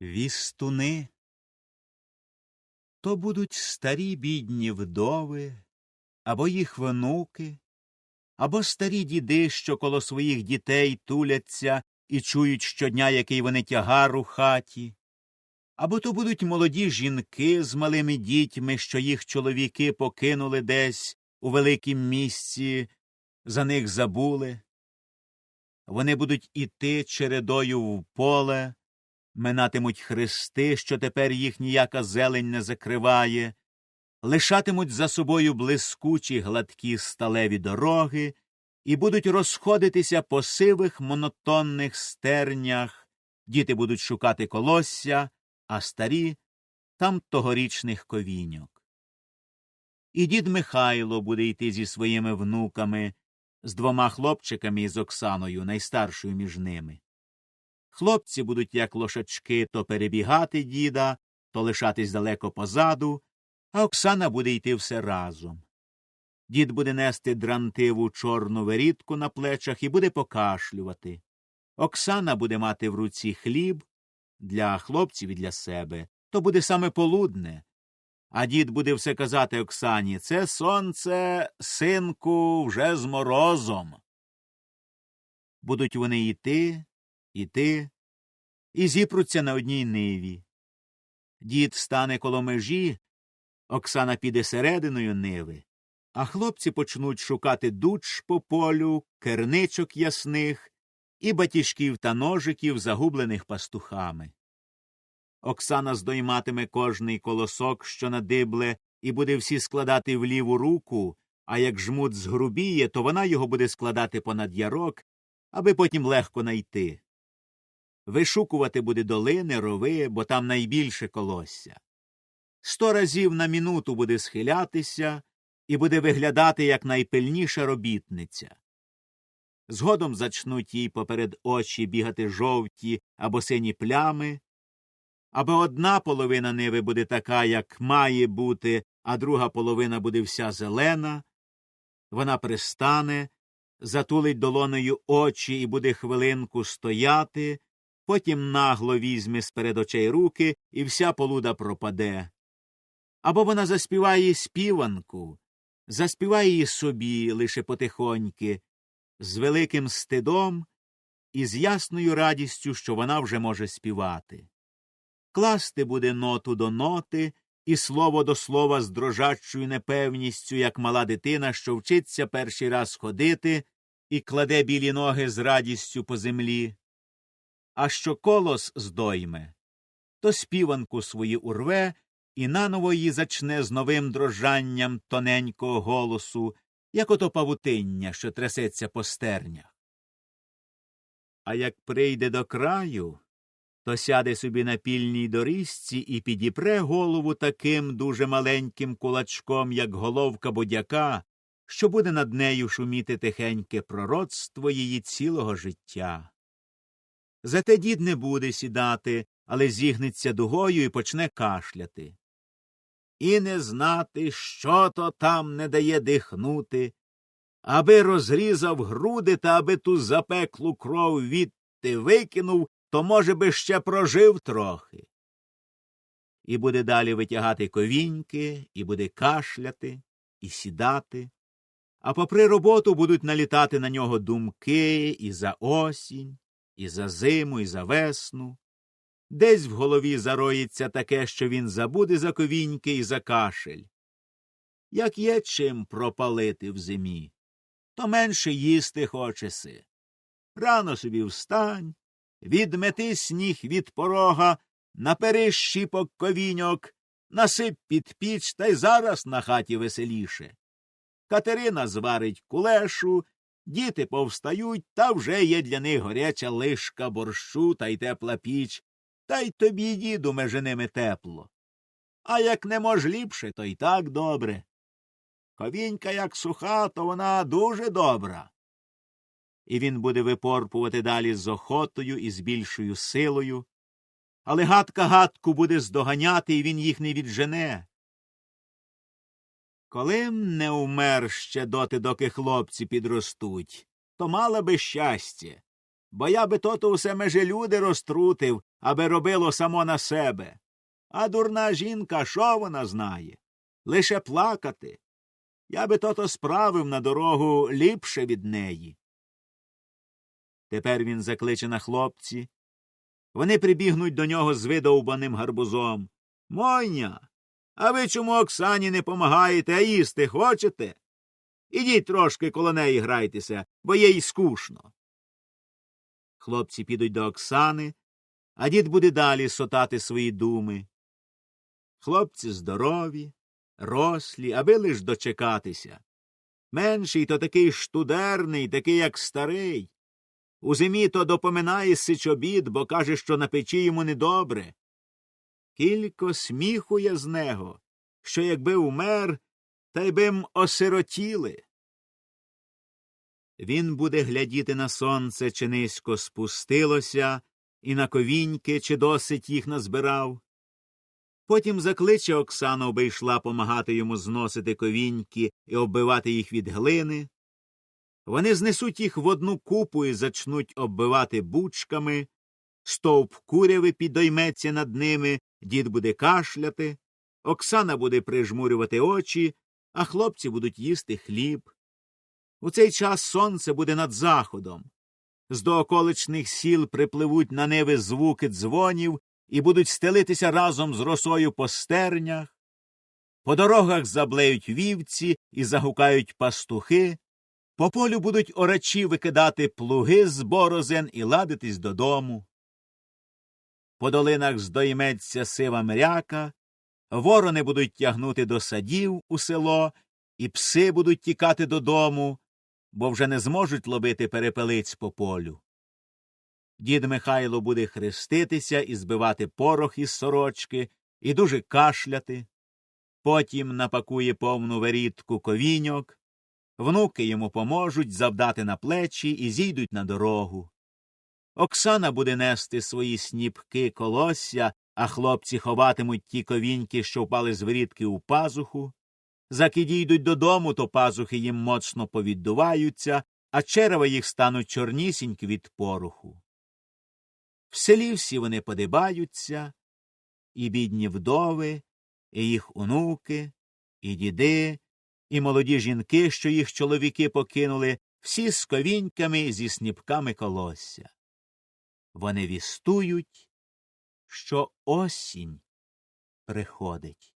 Вістуни. То будуть старі бідні вдови, або їх внуки, або старі діди, що коло своїх дітей туляться і чують щодня, який вони тягар у хаті, або то будуть молоді жінки з малими дітьми, що їх чоловіки покинули десь у великім місці, за них забули. Вони будуть іти чередою в поле, минатимуть хрести, що тепер їх ніяка зелень не закриває, лишатимуть за собою блискучі гладкі сталеві дороги і будуть розходитися по сивих монотонних стернях, діти будуть шукати колосся, а старі там тогорічних ковіньок. І дід Михайло буде йти зі своїми внуками, з двома хлопчиками і з Оксаною, найстаршою між ними. Хлопці будуть, як лошачки, то перебігати діда, то лишатись далеко позаду, а Оксана буде йти все разом. Дід буде нести дрантиву чорну верітку на плечах і буде покашлювати. Оксана буде мати в руці хліб для хлопців і для себе. То буде саме полудне. А дід буде все казати Оксані це сонце, синку, вже з морозом. Будуть вони йти, іти, і зіпруться на одній ниві. Дід стане коло межі, Оксана піде серединою ниви, а хлопці почнуть шукати дуч по полю, керничок ясних і батіжків та ножиків, загублених пастухами. Оксана здойматиме кожний колосок, що надибле, і буде всі складати в ліву руку, а як жмут згрубіє, то вона його буде складати понад ярок, аби потім легко найти. Вишукувати буде долини, рови, бо там найбільше колосся. Сто разів на минуту буде схилятися і буде виглядати як найпильніша робітниця. Згодом зачнуть їй поперед очі бігати жовті або сині плями, або одна половина ниви буде така, як має бути, а друга половина буде вся зелена, вона пристане, затулить долонею очі і буде хвилинку стояти, потім нагло візьме з перед очей руки, і вся полуда пропаде. Або вона заспіває співанку, заспіває її собі лише потихоньки, з великим стидом і з ясною радістю, що вона вже може співати. Класти буде ноту до ноти і слово до слова з дрожачою непевністю, як мала дитина, що вчиться перший раз ходити і кладе білі ноги з радістю по землі. А що колос здойме, то співанку свою урве і наново її зачне з новим дрожанням тоненького голосу, як ото павутиння, що трясеться по стернях. А як прийде до краю, то сяде собі на пільній доріжці і підіпре голову таким дуже маленьким кулачком, як головка бодяка, що буде над нею шуміти тихеньке пророцтво її цілого життя. Зате дід не буде сідати, але зігнеться дугою і почне кашляти. І не знати, що то там не дає дихнути, аби розрізав груди та аби ту запеклу кров відти викинув, то, може би, ще прожив трохи. І буде далі витягати ковіньки, і буде кашляти, і сідати, а попри роботу будуть налітати на нього думки і за осінь, і за зиму, і за весну. Десь в голові зароїться таке, що він забуде за ковіньки і за кашель. Як є чим пропалити в зимі, то менше їсти хочеси. Рано собі встань, відмети сніг від порога, напери щіпок ковіньок, насип під піч та й зараз на хаті веселіше. Катерина зварить кулешу, діти повстають, та вже є для них горяча лишка борщу та й тепла піч, та й тобі, діду, межи ними тепло. А як не мож ліпше, то й так добре. Ковінька як суха, то вона дуже добра і він буде випорпувати далі з охотою і з більшою силою. Але гадка гадку буде здоганяти, і він їх не віджене. Коли б не умер ще доти, доки хлопці підростуть, то мала би щастя. бо я би тото усе меже люди розтрутив, аби робило само на себе. А дурна жінка, що вона знає? Лише плакати. Я би тото справив на дорогу ліпше від неї. Тепер він закличе на хлопці. Вони прибігнуть до нього з видовбаним гарбузом. Мойня, а ви чому Оксані не помагаєте, а їсти хочете? Ідіть трошки коло неї грайтеся, бо їй скучно. Хлопці підуть до Оксани, а дід буде далі сотати свої думи. Хлопці здорові, рослі, аби лиш дочекатися. Менший то такий штудерний, такий, як старий. У зимі то допоминає сичобід, бо каже, що на печі йому недобре. Кілько сміхує з него, що якби умер, та й би м осиротіли. Він буде глядіти на сонце, чи низько спустилося, і на ковіньки, чи досить їх назбирав. Потім закличе Оксану, аби йшла помагати йому зносити ковіньки і оббивати їх від глини. Вони знесуть їх в одну купу і зачнуть оббивати бучками, стовп куряви підойметься над ними, дід буде кашляти, Оксана буде прижмурювати очі, а хлопці будуть їсти хліб. У цей час сонце буде над заходом. З дооколичних сіл припливуть на неви звуки дзвонів і будуть стелитися разом з росою по стернях. По дорогах заблеють вівці і загукають пастухи, по полю будуть орачі викидати плуги з борозен і ладитись додому. По долинах здойметься сива мряка, ворони будуть тягнути до садів у село, і пси будуть тікати додому, бо вже не зможуть ловити перепелиць по полю. Дід Михайло буде хреститися і збивати порох із сорочки, і дуже кашляти. Потім напакує повну верітку ковіньок, внуки йому поможуть завдати на плечі і зійдуть на дорогу. Оксана буде нести свої сніпки колосся, а хлопці ховатимуть ті ковіньки, що впали з ворітки у пазуху. Заки дійдуть додому, то пазухи їм моцно повіддуваються, а черева їх стануть чорнісінькі від пороху. В селі всі вони подибаються, і бідні вдови, і їх онуки, і діди, і молоді жінки, що їх чоловіки покинули, всі з ковіньками зі сніпками колосся. Вони вістують, що осінь приходить.